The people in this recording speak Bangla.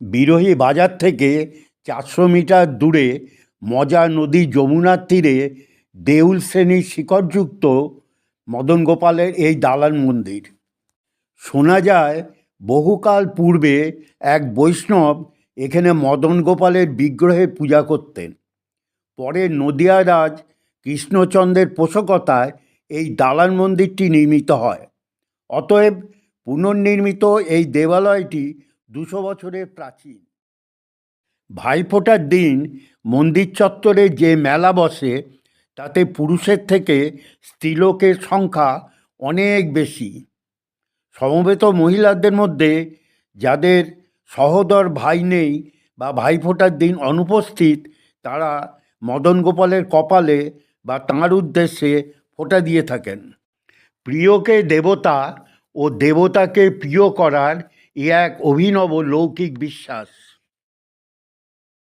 বিরোহী বাজার থেকে চারশো মিটার দূরে মজা নদী যমুনার তীরে দেউল শ্রেণির শিখরযুক্ত মদন গোপালের এই দালান মন্দির। শোনা যায়, বহুকাল পূর্বে এক বৈষ্ণব এখানে মদন গোপালের বিগ্রহে পূজা করতেন। পরে নদিয়া রাজ কৃষ্ণচন্দ্রের পোষকতায় এই দালান মন্দিরটি নির্মিত হয়। অতএব পুনর্নির্মিত এই দেবালয়টি দুশো বছরের প্রাচীন। ভাইফোঁটার দিন মন্দির চত্বরে যে মেলা বসে, তাতে পুরুষের থেকে স্ত্রীলোকের সংখ্যা অনেক বেশি। সমবেত মহিলাদের মধ্যে যাদের সহোদর ভাই নেই বা ভাইফোঁটার দিন অনুপস্থিত, তারা মদন গোপালের কপালে বা তাঁর উদ্দেশ্যে ফোঁটা দিয়ে থাকেন। প্রিয়কে দেবতা ও দেবতাকে প্রিয় করার এ এক অভিনব লৌকিক বিশ্বাস।